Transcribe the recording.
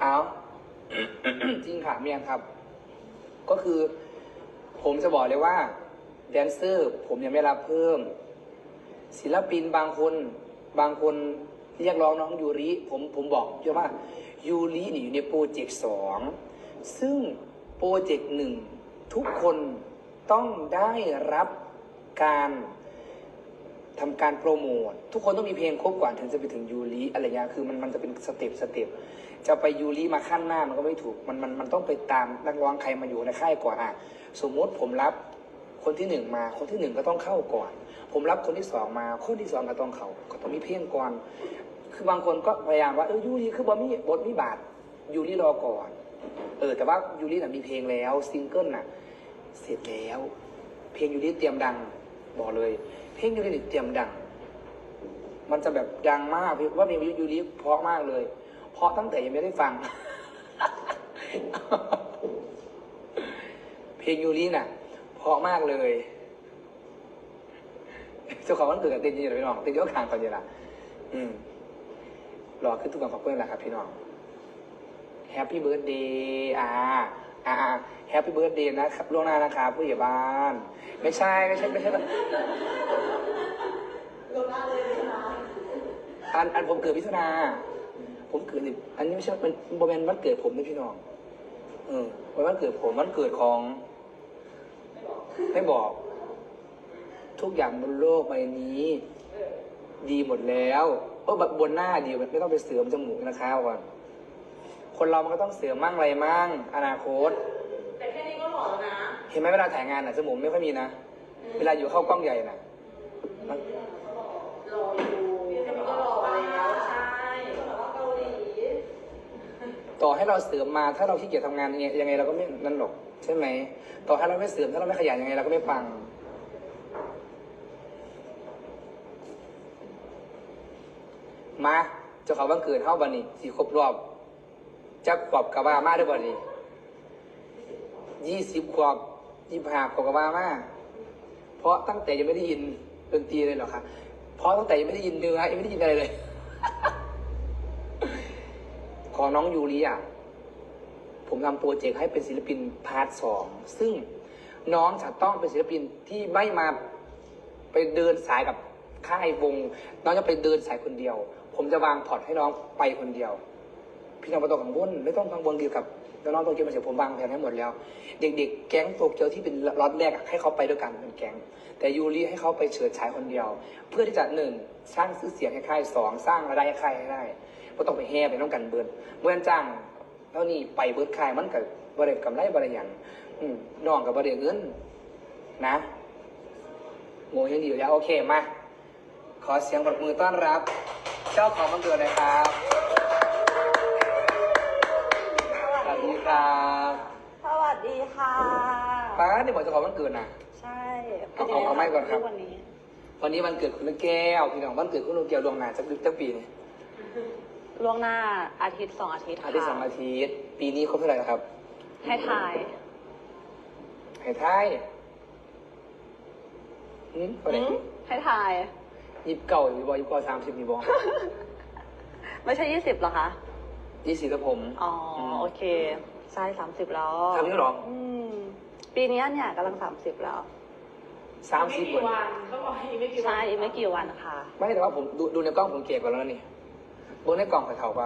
เอาจริงค่ะเมียครับ ก็คือ ผมจะบอกเลยว่า แดนเซอร์ ผมยังไม่รับเพิ่ม ศิลปินบางคนบางคนเรียกร้องน้องยูริ ผมผมบอกเยอะว่ายูรินี่อยู่ในโปรเจกต์สองซึ่งโปรเจกต์หนึ่งทุกคนต้องได้รับการ ทำการโปรโมททุกคนต้องมีเพลงครบก่อนถึงจะไปถึงยูริอะไรเงี้ยคือมันมันจะเป็นสเต็ปสเต็ปจะไปยูริมาขั้นหน้ามันก็ไม่ถูกมันมันมันต้องไปตามนักร้องใครมาอยู่ในค่ายก่อนอะสมมติผมรับคนที่หนึ่งมาคนที่หนึ่งก็ต้องเข้าก่อน ผมรับคนที่สองมาคนที่สองก็ต้องเขาก็ต้องมีเพลงก่อน คือบางคนก็พยายามว่าเออยูริคือบอมีบทมีบาทยูริรอก่อนเออแต่ว่ายูริน่ะมีเพลงแล้วซิงเกิลน่ะเสร็จแล้ว เพลงยูริเตรียมดังบอกเลย เพลงยูริเตรียมดัง มันจะแบบดังมากพี่ว่าเพลงยูริเพราะมากเลย เพราะตั้งแต่ยังไม่ได้ฟัง เพลงยูริน่ะเพราะมากเลยเจ้าของวันเกิดกับเต้นยี่หรอพี่น้องเต้นยอะขางก่อนเดียวละอืมรอขึ้นทุกวันขอบคุณแหละครับพี่น้องแฮปปี้เบิร์ดเดย์อ่าอ่า แฮปปี้เบิร์ดเดย์นะครับล่วงหน้านะครับผู้ใหญ่บ้าน ไม่ใช่ไม่ใช่ไม่ใช่ลงหน้าเลยใช่ไหมอันอันผมเกิดพิถุนาผมเกิดนี่อันนี้ไม่ใช่เป็นโมเมนต์วันเกิดผมนะพี่น้องเออเป็นวันเกิดผมวันเกิดของ ไม่บอก ทุกอย่างบนโลกใบนี้ ดีหมดแล้วเออแบบบนหน้าดีไม่ต้องไปเสริมจมูกนะครับก่อนคนเรามันก็ต้องเสริมมั่งอะไรมั่งอนาคต เห็นไหมเวลาถ่ายงานอะจมูกไม่ค่อยมีนะ เวลาอยู่เข้ากล้องใหญ่น่ะมันรออยู่แค่นี้ก็รอมาแล้วใช่ก็แบบว่าเกาหลีต่อให้เราเสริมมาถ้าเราขี้เกียจทำงานยังไงยังไงเราก็ไม่นั่นหรอกใช่ไหมต่อให้เราไม่เสริมถ้าเราไม่ขยันยังไงเราก็ไม่ปังมาเจ้าเขาบังเกิดเท่าบันนี้สี่ครบรอบจะขวบกับว่ามาด้วยบันนี้ยี่สิบขวบ ยิบหาขวบกับว่ามาก เพราะตั้งแต่ยังไม่ได้ยินดนตรีเลยหรอครับเพราะตั้งแต่ยังไม่ได้ยินเนื้อยังไม่ได้ยินอะไรเลย ของน้องยูริอะผมทำโปรเจกต์ให้เป็นศิลปินพาร์ทสองซึ่งน้องจะต้องเป็นศิลปินที่ไม่มาไปเดินสายกับค่ายวง น้องจะไปเดินสายคนเดียว ผมจะวางพอร์ตให้น้องไปคนเดียว พี่น้องไม่ต้องกังวลไม่ต้องกังวลเกี่ยวกับน้องโตเกียวมาเสียผมวางแผนให้หมดแล้ว เด็ก ๆ แก๊งโตเกียวที่เป็นล็อตแรกให้เขาไปด้วยกันเป็นแก๊งแต่ยูริให้เขาไปเฉิดฉายคนเดียว เพื่อที่จะหนึ่งสร้างชื่อเสียงให้ค่ายสองสร้างรายได้ให้ค่ายให้ได้ก็ต้องไปแห่ไปต้องกันเบิร์นเมื่อจ้างเท่านี้ไปเบิร์ดค่ายมันกับบริเวกำไรบริยังน้องกับบริเวเงินนะโง่ยังดีอยู่แล้วโอเคมาขอเสียงปรบมือต้อนรับ เจ้าของวันเกิดหนะครับาเนี่ยบอกเจ้าของวันเกิดนะ ใช่เอาเอาเอาไม้ก่อนครับ วันนี้วันนี้วันเกิดคุณลูกแก้วพี่น้องวันเกิดคุณลูกแก้วดวงหนาจักจักปีเนี่ยล่วงหน้าอาทิตย์สองอาทิตย์อาค่ะทิตย์สองอาทิตย์ปีนี้ครบเท่าไหร่แล้วครับให้ถ่ายให้ท้ายอืมเท่าไหร่หืมให้ถ่ายยี่สิบเก้ายี่สิบยี่สิบเก้าสามสิบยี่สิบไม่ใช่ยี่สิบหรอคะยี่สิบแล้วผม อ๋ออโอเค ใช่สามสิบแล้วทำนี้หรออืม ปีนี้เนี่ยกำลังสามสิบแล้ว สามสิบไม่กี่วันต้องบอกอีกไม่กี่วัน ใช่อีกไม่กี่วันค่ะ ไม่แต่ว่าผมดูดูในกล้องผมเก๋กว่าแล้วนี่บนในกล่องเขาเท่าปะ